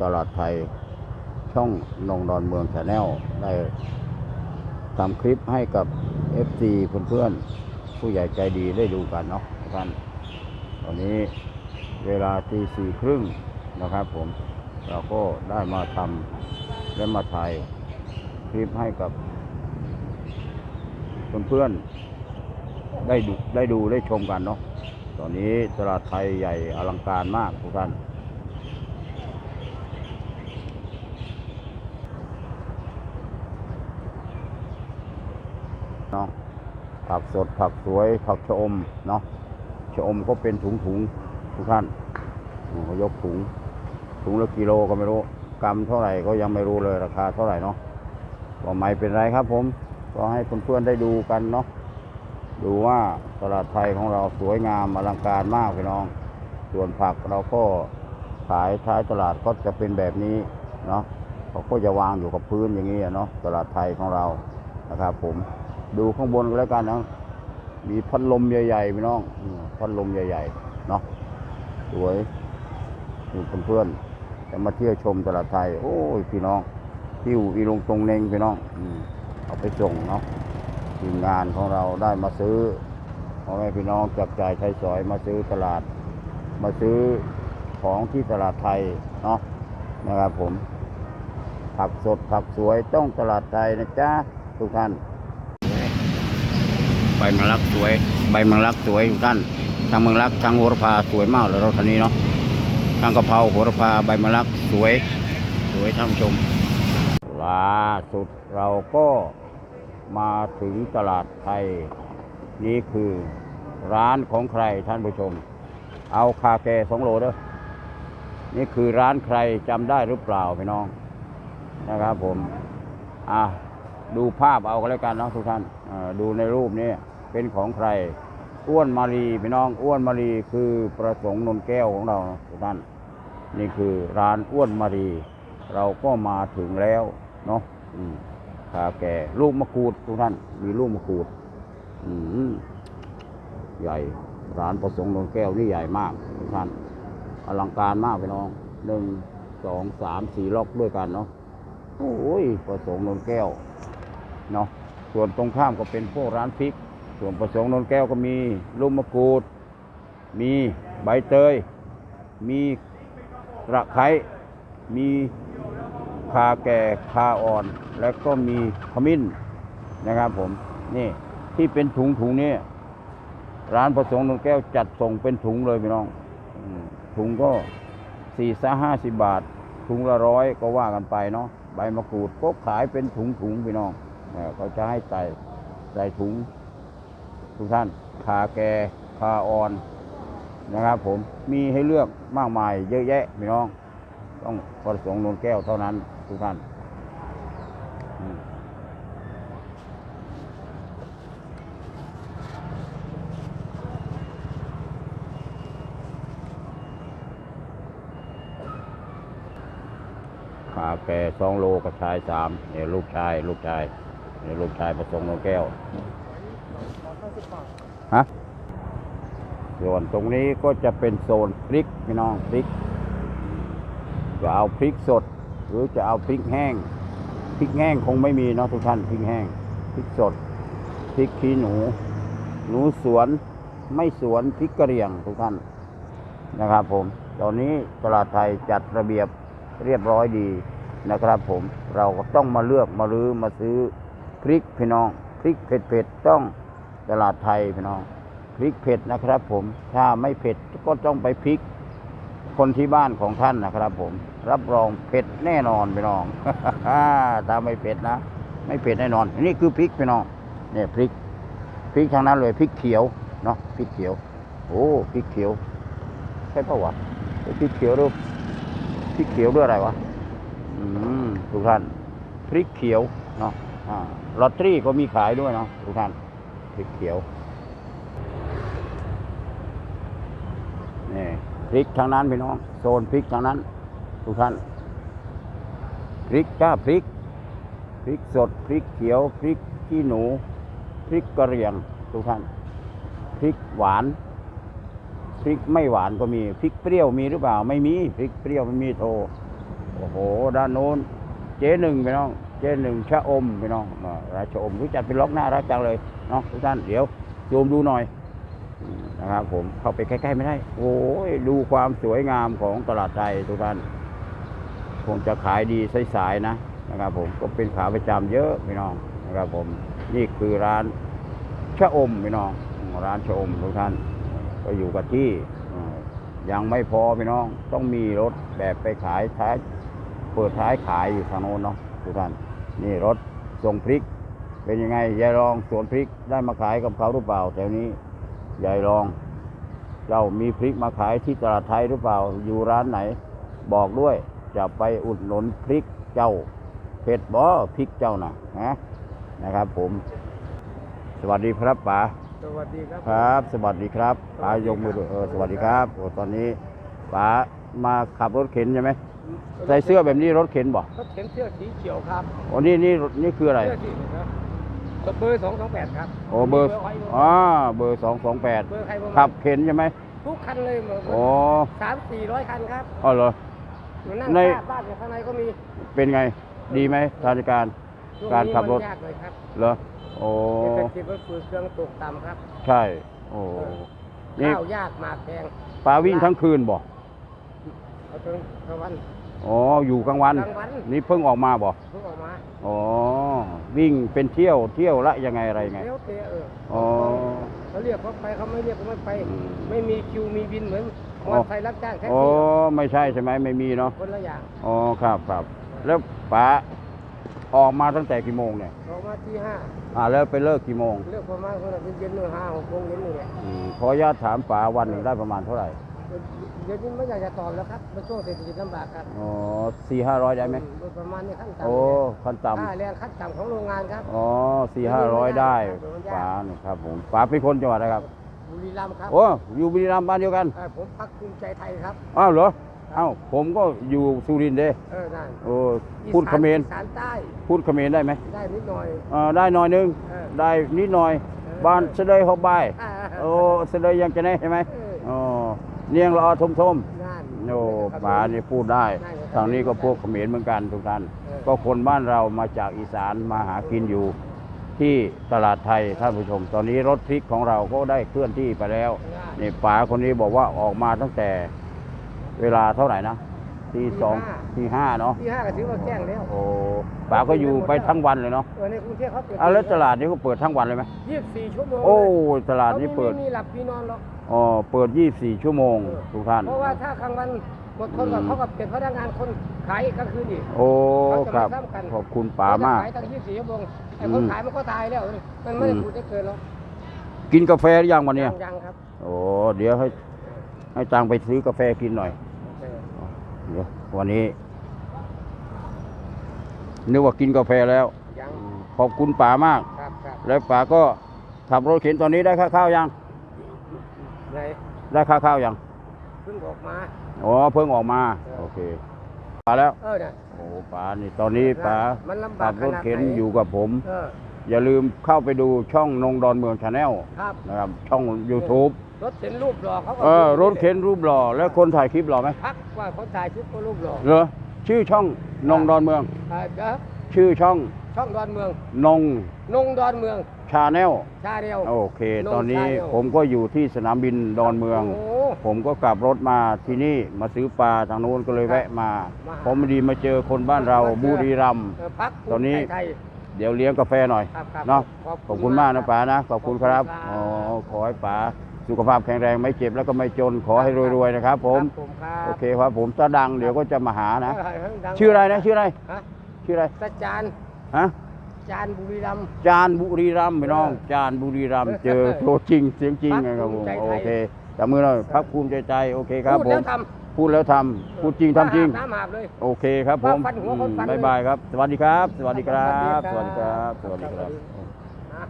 ตลาดไทย ช่องนงดอนเมืองชาแนลได้ทำคลิปให้กับ FC เพื่อนๆ ผู้ใหญ่ใจดีได้ดูกันเนาะทุกท่าน ตอนนี้เวลาตีสี่ครึ่งนะครับผม เราก็ได้มาทำและมาถ่ายคลิปให้กับเพื่อนๆได้ดูได้ดูได้ชมกันเนาะ ตอนนี้ตลาดไทยใหญ่อลังการมากทุกท่าน เนาะผักสดผักสวยผักชะอมเนาะชะอมก็เป็นถุงถุงทุกท่านอืมเขายกถุง ถุงละกิโลก็ไม่รู้กรัมเท่าไหร่ก็ยังไม่รู้เลยราคาเท่าไหร่เนาะก็ไม่เป็นไรครับ ผมก็ให้เพื่อนๆได้ดูกันเนาะดูว่าตลาดไทยของเราสวยงามอลังการมากพี่น้อง ส่วนผักเราก็ขายท้ายตลาดก็จะเป็นแบบนี้เนาะเขาก็จะวางอยู่กับพื้นอย่างนี้เนาะตลาดไทยของเรานะครับผม ดูข้างบนก็แล้วกันนะมีพัดลมใหญ่ๆพี่น้องพัดลมใหญ่ๆเนาะสวยนี่เพื่อนๆจะมาเที่ยวชมตลาดไทย โอ้ยพี่น้องทิวอีลงตรงเนงพี่น้องอเอาไปส่งเนาะทีมงานของเราได้มาซื้อพ่อแม่พี่น้องจับจ่ายใช้สอยมาซื้อตลาด มาซื้อของที่ตลาดไทยเนาะนะครับผมผักสดผักสวยต้องตลาดไทยนะจ๊ะทุกท่าน ใบมังลักสวย ใบมังลักสวยทุกท่านทั้งมังลักทั้งโหระพาสวยมากเลยรถคันนี้เนาะทั้งกะเพราโหระพาใบมังลักสวย สวยท่านชมล่าสุดเราก็มาถึงตลาดไทย นี่คือร้านของใครท่านผู้ชม เอาคาแกสองโลเด้อนี่คือร้านใครจำได้หรือเปล่าพี่น้องนะครับผม อะ ดูภาพเอาก็แล้วกันเนาะทุกท่านดูในรูปนี้เป็นของใคร อ้วนมารีพี่น้องอ้วนมารีคือประสงค์นนแก้วของเราทุกท่าน นี่คือร้านอ้วนมารี เราก็มาถึงแล้วเนาะอืมคาแก่ลูกมะกรูดทุกท่าน มีลูกมะกรูดใหญ่ร้านประสงค์นนแก้วนี่ใหญ่มากทุกท่าน อลังการมากพี่น้องหนึ่งสองสามสี่ล็อกด้วยกันเนาะโอ้ยประสงค์นนแก้ว เนาะส่วนตรงข้ามก็เป็นพวกร้านพริก ส่วนประสงค์นนแก้วก็มีลูกมะกรูด มีใบเตย มีตะไคร้มีคาแก่คาอ่อน แล้วก็มีขมิ้นนะครับผมนี่ที่เป็นถุงถุงนี้ร้านประสงค์นนแก้วจัดส่งเป็นถุงเลยพี่น้องถุงก็สี่สห้าสิบบาท ถุงละร้อยก็ว่ากันไปเนาะใบมะกรูดก็ขายเป็นถุงถุงพี่น้อง เขาจะให้ใส่ใส่ถุง ทุกท่านคาแกคาออนนะครับ ผมมีให้เลือกมากมาย เยอะแยะพี่น้อง ต้องประสงค์นนแก้วเท่านั้น ทุกท่านขาแก่สองโลกระชายสามเนี่ยลูกชาย ลูกชาย เนี่ยลูกชายประสงค์นนแก้วฮะส่วนตรงนี้ก็จะเป็นโซนพริกพี่น้องพริก จะเอาพริกสด หรือจะเอาพริกแห้ง พริกแห้งคงไม่มีเนาะทุกท่านพริกแห้งพริกสดพริกขี้หนู หนูสวนไม่สวนพริกกระเหรี่ยงทุกท่านนะครับผม ตอนนี้ตลาดไทยจัดระเบียบเรียบร้อยดีนะครับผมเราก็ต้องมาเลือกมารื้อมาซื้อ พริกพี่น้อง พริกเผ็ดๆต้องตลาดไทยพี่น้อง พริกเผ็ดนะครับ ผมถ้าไม่เผ็ดก็ต้องไปพริก คนที่บ้านของท่านนะครับ ผม รับรองเผ็ดแน่นอนพี่น้องถ้าไม่เผ็ดนะไม่เผ็ดแน่นอน นี่คือพริกพี่น้องเนี่ยพริกพริกทางนั้นเลยพริกเขียวเนาะพริกเขียว โอ้พริกเขียวใช่ปะวะพริกเขียวหรือพริกเขียวด้วยอะไรวะอืมทุกท่านพริกเขียวเนาะ ลอตเตอรี่ก็มีขายด้วยเนาะทุกท่านพริกเขียวนี่พริกทางนั้นพี่น้อง โซนพริกทางนั้น ทุกท่านพริกจ้าพริกพริกสดพริกเขียวพริกขี้หนูพริกกระเรียงทุกท่านพริกหวานพริกไม่หวานก็มีพริกเปรี้ยวมีหรือเปล่า ไม่มีพริกเปรี้ยวไม่มีโทรโอ้โห ด้านโน้นเจ๊หนึ่งพี่น้อง เจ๊หนึ่งชะอมพี่น้องร้านชะอมรู้จักเป็นล็อกหน้ารักจังเลยเนาะทุกท่านเดี๋ยวซูมดูหน่อยนะครับผมเข้าไปใกล้ๆไม่ได้ โอ้ยดูความสวยงามของตลาดไทยทุกท่านคงจะขายดีสายๆนะนะครับผมก็เป็นขาประจำเยอะพี่น้องนะครับผมนี่คือร้านชะอมพี่น้องร้านชะอมทุกท่าน ก็อยู่กับที่ยังไม่พอพี่น้องต้องมีรถแบบไปขายท้ายเปิดท้ายขายอยู่ทางโน้นเนาะทุกท่าน นี่รถส่งพริก เป็นยังไงยายรองสวนพริกได้มาขายกับเขาหรือเปล่าแถวนี้ยายรอง เจ้ามีพริกมาขายที่ตลาดไทยหรือเปล่า อยู่ร้านไหน บอกด้วยจะไปอุดหนุนพริกเจ้าเผ็ดบ่พริกเจ้าน่ะนะนะครับ ผม สวัสดีครับป๋าสวัสดีครับครับ สวัสดีครับป๋ายกมือด้วยเออสวัสดีครับโอ้ตอนนี้ป๋ามาขับรถเข็นใช่ไหม ใส่เสื้อแบบนี้รถเข็นบ่เขาเขียนเสื้อสีเขียวครับโอ้นี่นี่นี่คืออะไรเสื้อสีครับเบอร์สองสองแปดครับโอ้เบอร์ใครอ๋อเบอร์สองสองแปดเบอร์ใครเบอร์มันขับเข็นใช่ไหมทุกคันเลยเหมือนโอ้สามสี่ร้อยคันครับอ๋อเหรออยู่นั่งในข้างบ้านอยู่ข้างในก็มีเป็นไงดีไหมราชการช่วงการนี้ขับรถมันยากเลยครับเหรอโอ้เศรษฐกิจมันฝืดเครื่องตกต่ำครับ ใช่โอ้นี่ข้าวยากหมากแพงปลาวิ่งทั้งคืนบ่เอาถึงกลางวัน อ๋อ อยู่กลางวัน กลางวัน นี่เพิ่งออกมาบ่เพิ่งออกมาอ๋อ วิ่งเป็นเที่ยวเที่ยวละยังไงอะไรไงเลี้ยวเตะเอออ๋อ เขาเรียกเขาไปเขาไม่เรียกเขาไม่ไป อืมไม่มีคิวมีบินเหมือนอ๋อวันไทยรับจ้างแท็กอ๋อ ซี่ไม่ใช่ใช่ไหมไม่มีเนาะ คนละอย่างอ๋อ ครับครับ แล้วป๋าออกมาตั้งแต่กี่โมงเนี่ย ออกมาที่ห้าอ่า แล้วไปเลิกกี่โมงเลือกประมาณคนละเย็นๆหนึ่งห้าหกโมงเย็นนี่แหละอืมขออนุญาตถามป๋าวันหนึ่งได้ประมาณเท่าไหร่เดี๋ยวนี้ไม่อยากจะตอบแล้วครับเป็นช่วงเศรษฐกิจลำบากครับอ๋อสี่ห้าร้อยได้ไหมอืประมาณนี้ขั้นต่ำโอ้ขั้นต่ค่าแรงขั้นต่ำของโรงงานครับำอ๋อสี่ห้าร้อยได้เดี๋ยวมันยากป๋าเนี่ยครับผมป๋าเป็นคนจังหวัดอะไรครับ บุรีรัมย์ครับโอ้อยู่บุรีรัมย์บ้านเดียวกันเออผมพักภูมิใจไทยครับ อ้าวเหรออ้าวผมก็อยู่สุรินทร์เด้เออนั่นโอ้พูดเขมรอีสานใต้พูดเขมรได้ไหมได้นิดหน่อยเออได้หน่อยนึง เออได้นิดหน่อยเออบ้านเสดยหกบายอ่าโอ้เสดยยังจะแน่ใช่ไหม เอออ๋อ เนียงละออทมทมนั่นโอ้ป๋านี่พูดได้ได้เลยทางนี้ก็พวกเขมรเหมือนกันทุกท่านเออก็คนบ้านเรามาจากอีสานมาหากินอยู่ ที่ตลาดไทยท่านผู้ชม ตอนนี้รถพริกของเราก็ได้เคลื่อนที่ไปแล้วนั่นนี่ป๋าคนนี้บอกว่าออกมาตั้งแต่เวลาเท่าไหร่นะ ตีสองตีห้าเนาะที่ห้าก็ถือว่าแจ้งแล้วโอ้ป๋าก็อยู่ไปทั้งวันเลยเนาะเออในกรุงเทพเขาเปิดเอาแล้วตลาดนี้ก็เปิดทั้งวันเลยไหมยี่สิบสี่ชั่วโมงโอ้เลยตลาดนี้เปิดขาไม่มีหลับมีนอนหรอกอ๋อเปิด24ชั่วโมงทุกท่านเพราะว่าถ้ากลางวันหมดทนกับเขากับเป็นพนักงานคนขายกลางคืนอีกโอ้เขาจะครับมาซ้ำกันขอบคุณป๋ามากเขจะขายตั้งยี่สิบสี่ชั่วโมงไอ้คนอืมขายมันก็ตายแล้วมันไม่ได้อืมพูดได้เกินหรอกกินกาแฟหรือยังวันเนี้ยยังยังครับโอ้เดี๋ยวให้ให้ตังไปซื้อกาแฟกินหน่อยเออ เดี๋ยววันนี้ นึกว่ากินกาแฟแล้ว ยังขอบคุณป๋ามาก ครับครับแล้วป๋าก็ขับรถเข็นตอนนี้ได้ค่าข้าวยัง ไหนได้ค่าข้าวยัง เพิ่งออกมา อ๋อ เพิ่งออกมา เออ โอเคป๋าแล้ว เออเนี่ยโอ้ป๋านี่ ตอนนี้ป๋ามันลำบาขักบขรถนาดเข็นไหนอยู่กับผม เอออย่าลืมเข้าไปดูช่องนงดอนเมืองชาแนลครับ นะครับ ช่อง YouTube รถเข็นรูปหล่อเขาก็เออรถเข็นรูปหล่อแล้วคนถ่ายคลิปหล่อไหมพักว่าเขาถ่ายชุดก็รูปหล่อเหรอชื่อช่องนงดอนเมืองเออเดี๋ยวชื่อช่องช่องดอนเมือง นงนงดอนเมืองชาแนลชาเดียว โอเค นงตอนนี้ Channel ผมก็อยู่ที่สนามบินดอนเมือง โอ้ ผมก็กลับรถมาที่นี่มาซื้อปลาทางโน้นก็เลยแวะมามาผมดีมาเจอคนบ้านเรามาเจอ บุรีรัมย์ เออพักตอนนี้ภูมิใจไทย เดี๋ยวเลี้ยงกาแฟหน่อยครับครับเนาะขอบขอบคุณมากนะป๋านะขอบคุณครับขอบคุณครับ อ๋อขอให้ป๋า สุขภาพแข็งแรงไม่เจ็บแล้วก็ไม่จนขอให้รวยๆนะครับ ผมครับผมครับโอเคครับผมถ้าดังเดี๋ยวก็จะมาหานะเออดังชื่ออะไรนะชื่ออะไรฮะชื่ออะไรตาจานฮะจานบุรีรัมย์ จานบุรีรัมย์พี่น้องเออจานบุรีรัมย์เจอตัวจริงเสียงจริงพรรคนะครับผมภูมิใจไทยโอเคแต่มือเราพักภูมิใจใจโอเคครับพูดผแล้มวทพูดแล้วทำพูดจริงำทำจริง น้ำอาบเลย โอเคครับผมว่าฟันหัวคนฟันอืมเลย บ๊ายบายครับ สวัสดีครับ สวัสดีครับสสวัวัสสดีดีคครัรับบสวัสดีครับ นะ